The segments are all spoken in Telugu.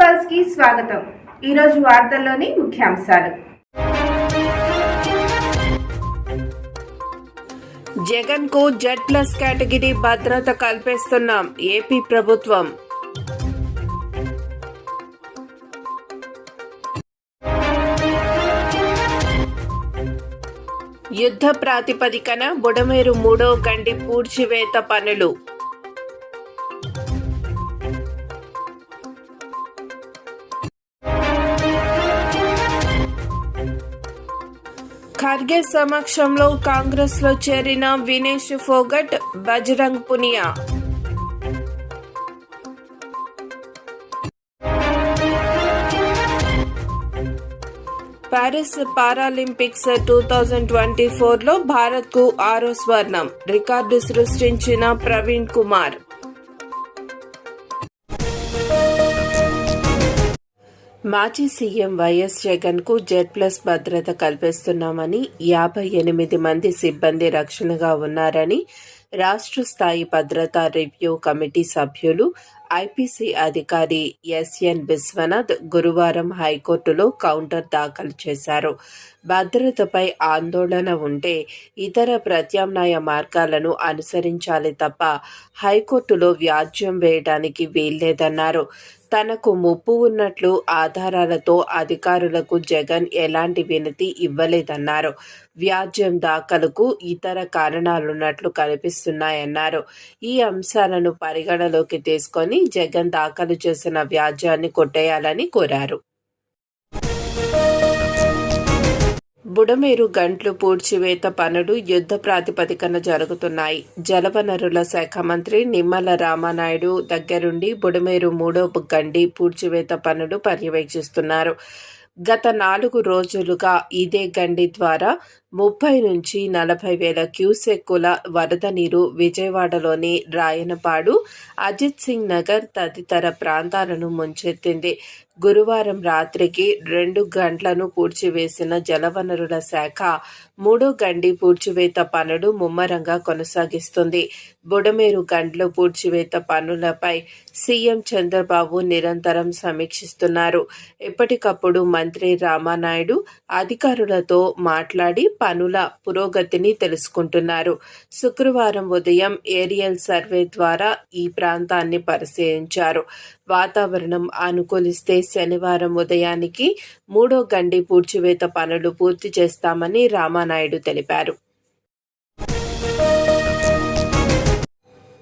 పల్స్కి స్వాగతం. ఈరోజు వార్తల్లోని ముఖ్యాంశాలు. జగన్కు జెడ్ ప్లస్ కేటగిరీ భద్రత కల్పిస్తున్నాం. ఏపీ ప్రభుత్వం. యుద్ధ ప్రాతిపదికన బుడమేరు మూడో గండి పూడ్చివేత పనులు. ఖర్గే సమక్షంలో కాంగ్రెస్లో చేరిన Vinesh Phogat Bajrang Punia. Paris Paralympics two thousand twenty ఫోర్లో భారత్కు ఆరో స్వర్ణం. రికార్డు సృష్టించిన ప్రవీణ్ కుమార్. మాజీ సీఎం వైఎస్ జగన్కు జెడ్ ప్లస్ భద్రత కల్పిస్తున్నామని యాభై ఎనిమిది మంది సిబ్బంది రక్షణగా ఉన్నారని రాష్ట్ర స్థాయి భద్రతా రివ్యూ కమిటీ సభ్యులు ఐపీసీ అధికారి ఎస్ఎన్ విశ్వనాథ్ గురువారం హైకోర్టులో కౌంటర్ దాఖలు చేశారు. భద్రతపై ఆందోళన ఉంటే ఇతర ప్రత్యామ్నాయ మార్గాలను అనుసరించాలి తప్ప హైకోర్టులో వ్యాజ్యం వేయడానికి వీల్లేదన్నారు. తనకు ముప్పు ఉన్నట్లు ఆధారాలతో అధికారులకు జగన్ ఎలాంటి వినతి ఇవ్వలేదన్నారు. వ్యాజ్యం దాఖలకు ఇతర కారణాలున్నట్లు కనిపిస్తుంది కనిపిస్తున్నాయన్నారు ఈ అంశాలను పరిగణలోకి తీసుకొని జగన్ దాఖలు చేసిన వ్యాజ్యాన్ని కొట్టేయాలని కోరారు. బుడమేరు గంట్లు పూడ్చివేత పనులు యుద్ధ ప్రాతిపదికన జరుగుతున్నాయి. జలవనరుల శాఖ మంత్రి నిమ్మల రామానాయుడు దగ్గరుండి బుడమేరు మూడో గండి పూడ్చివేత పనులు పర్యవేక్షిస్తున్నారు. గత నాలుగు రోజులుగా ఇదే గండి ద్వారా ముప్పై నుంచి నలభై వేల క్యూసెక్కుల వరద నీరు విజయవాడలోని రాయనపాడు అజిత్ సింగ్ నగర్ తదితర ప్రాంతాలను ముంచెత్తింది. గురువారం రాత్రికి రెండు గంటలను పూడ్చివేసిన జలవనరుల శాఖ మూడో గండి పూడ్చివేత పనులు ముమ్మరంగా కొనసాగిస్తుంది. బుడమేరు గండ్లు పూడ్చివేత పనులపై సీఎం చంద్రబాబు నిరంతరం సమీక్షిస్తున్నారు. ఎప్పటికప్పుడు మంత్రి రామానాయుడు అధికారులతో మాట్లాడి పనుల పురోగతిని తెలుసుకుంటున్నారు. శుక్రవారం ఉదయం ఏరియల్ సర్వే ద్వారా ఈ ప్రాంతాన్ని పరిశీలించారు. వాతావరణం అనుకూలిస్తే శనివారం ఉదయానికి మూడో గండి పూడ్చివేత పనులు పూర్తి చేస్తామని రామానాయుడు తెలిపారు.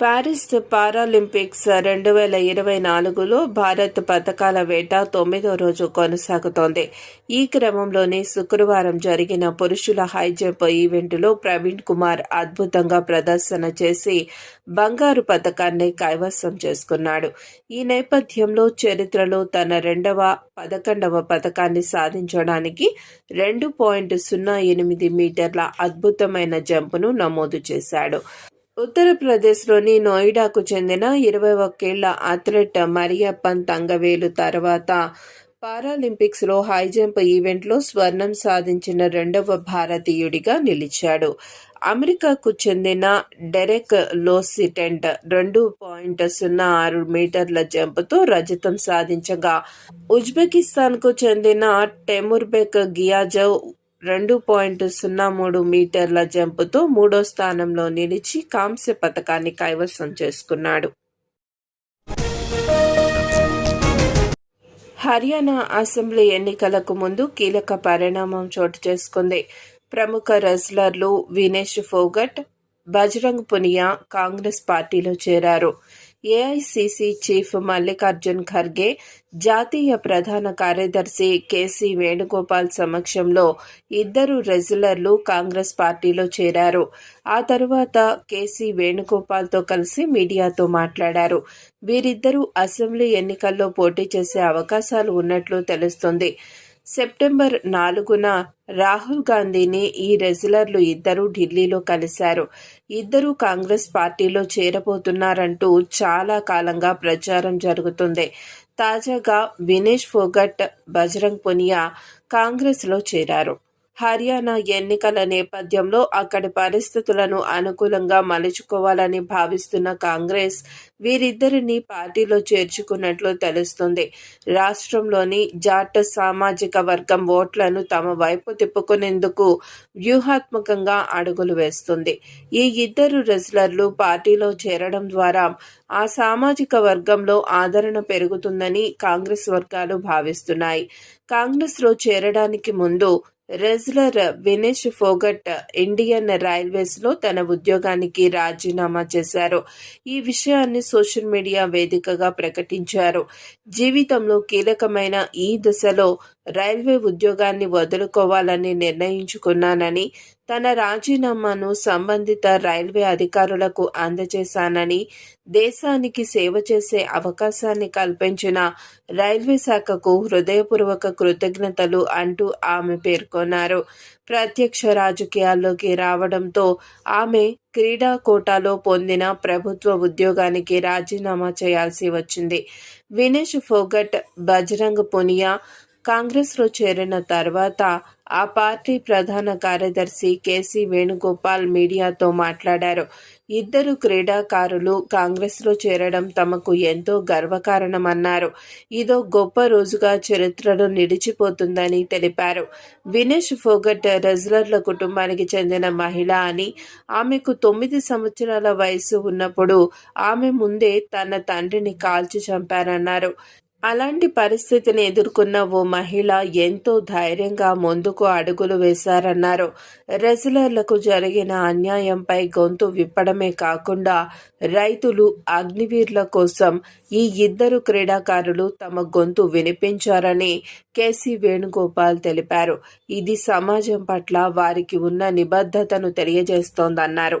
ప్యారిస్ పారాలింపిక్స్ రెండు వేల ఇరవై నాలుగులో భారత్ పథకాల వేట తొమ్మిదో రోజు కొనసాగుతోంది. ఈ క్రమంలోనే శుక్రవారం జరిగిన పురుషుల హైజంప్ ఈవెంటులో ప్రవీణ్ కుమార్ అద్భుతంగా ప్రదర్శన చేసి బంగారు పథకాన్ని కైవసం చేసుకున్నాడు. ఈ నేపథ్యంలో చరిత్రలో తన రెండవ పదకొండవ పథకాన్ని సాధించడానికి రెండు పాయింట్ సున్నా ఎనిమిది మీటర్ల అద్భుతమైన జంపును నమోదు చేశాడు. ఉత్తరప్రదేశ్లోని నోయిడాకు చెందిన ఇరవై ఒక్కేళ్ళ అథ్లెట్ మరియప్పన్ తంగవేలు తర్వాత పారాలింపిక్స్లో హైజంప్ ఈవెంట్లో స్వర్ణం సాధించిన రెండవ భారతీయుడిగా నిలిచాడు. అమెరికాకు చెందిన డెరెక్ లోసిటెంట్ రెండు పాయింట్ సున్నా ఆరు మీటర్ల జంప్తో రజతం సాధించగా ఉజ్బెకిస్తాన్కు చెందిన టెముర్బెక్ గియాజవ్ రెండు పాయింట్ సున్నా మూడు మీటర్ల జంపుతో మూడో స్థానంలో నిలిచి కాంస్య పథకాన్ని కైవసం చేసుకున్నాడు. హర్యానా అసెంబ్లీ ఎన్నికలకు ముందు కీలక పరిణామం చోటు చేసుకుంది. ప్రముఖ రెజ్లర్లు వినేష్ ఫోగట్ బజరంగ్ పునియా కాంగ్రెస్ పార్టీలో చేరారు. ఏఐసిసి చీఫ్ మల్లికార్జున్ ఖర్గే జాతీయ ప్రధాన కార్యదర్శి కేసీ వేణుగోపాల్ సమక్షంలో ఇద్దరు రెజ్యులర్లు కాంగ్రెస్ పార్టీలో చేరారు. ఆ తరువాత కేసీ వేణుగోపాల్తో కలిసి మీడియాతో మాట్లాడారు. వీరిద్దరూ అసెంబ్లీ ఎన్నికల్లో పోటీ చేసే అవకాశాలు ఉన్నట్లు తెలుస్తుంది. సెప్టెంబర్ నాలుగున రాహుల్ గాంధీని ఈ రెజ్యులర్లు ఇద్దరూ ఢిల్లీలో కలిశారు. ఇద్దరూ కాంగ్రెస్ పార్టీలో చేరబోతున్నారంటూ చాలా కాలంగా ప్రచారం జరుగుతుంది. తాజాగా వినేష్ ఫోగట్ బజరంగ్ పునియా కాంగ్రెస్లో చేరారు. హర్యానా ఎన్నికల నేపథ్యంలో అక్కడి పరిస్థితులను అనుకూలంగా మలుచుకోవాలని భావిస్తున్న కాంగ్రెస్ వీరిద్దరిని పార్టీలో చేర్చుకున్నట్లు తెలుస్తుంది. రాష్ట్రంలోని జాట్ సామాజిక వర్గం ఓట్లను తమ వైపు తిప్పుకునేందుకు వ్యూహాత్మకంగా అడుగులు వేస్తుంది. ఈ ఇద్దరు రెజ్లర్లు పార్టీలో చేరడం ద్వారా ఆ సామాజిక వర్గంలో ఆదరణ పెరుగుతుందని కాంగ్రెస్ వర్గాలు భావిస్తున్నాయి. కాంగ్రెస్లో చేరడానికి ముందు రెజ్లర్ వినేష్ ఫోగట్ ఇండియన్ రైల్వేస్లో తన ఉద్యోగానికి రాజీనామా చేశారు. ఈ విషయాన్ని సోషల్ మీడియా వేదికగా ప్రకటించారు. జీవితంలో కీలకమైన ఈ దశలో రైల్వే ఉద్యోగాన్ని వదులుకోవాలని నిర్ణయించుకున్నానని తన రాజీనామాను సంబంధిత రైల్వే అధికారులకు అందజేశానని దేశానికి సేవ చేసే అవకాశాన్ని కల్పించిన రైల్వే శాఖకు హృదయపూర్వక కృతజ్ఞతలు అంటూ ఆమె పేర్కొన్నారు. ప్రత్యక్ష రాజకీయాల్లోకి రావడంతో ఆమె క్రీడా కోటాలో పొందిన ప్రభుత్వ ఉద్యోగానికి రాజీనామా చేయాల్సి వచ్చింది. వినేష్ ఫోగట్ బజరంగ్ పునియా కాంగ్రెస్లో చేరిన తర్వాత ఆ పార్టీ ప్రధాన కార్యదర్శి కేసీ వేణుగోపాల్ మీడియాతో మాట్లాడారు. ఇద్దరు క్రీడాకారులు కాంగ్రెస్లో చేరడం తమకు ఎంతో గర్వకారణమన్నారు. ఇదో గొప్ప రోజుగా చరిత్రలో నిలిచిపోతుందని తెలిపారు. వినేష్ ఫోగట్ రెజ్లర్ల కుటుంబానికి చెందిన మహిళ అని ఆమెకు తొమ్మిది సంవత్సరాల వయసు ఉన్నప్పుడు ఆమె ముందే తన తండ్రిని కాల్చి చంపారన్నారు. అలాంటి పరిస్థితిని ఎదుర్కొన్న ఓ మహిళ ఎంతో ధైర్యంగా ముందుకు అడుగులు వేశారన్నారు. రెజ్లర్లకు జరిగిన అన్యాయంపై గొంతు విప్పడమే కాకుండా రైతులు అగ్నివీర్ల కోసం ఈ ఇద్దరు క్రీడాకారులు తమ గొంతు వినిపించారని కేసీ వేణుగోపాల్ తెలిపారు. ఇది సమాజం పట్ల వారికి ఉన్న నిబద్ధతను తెలియజేస్తోందన్నారు.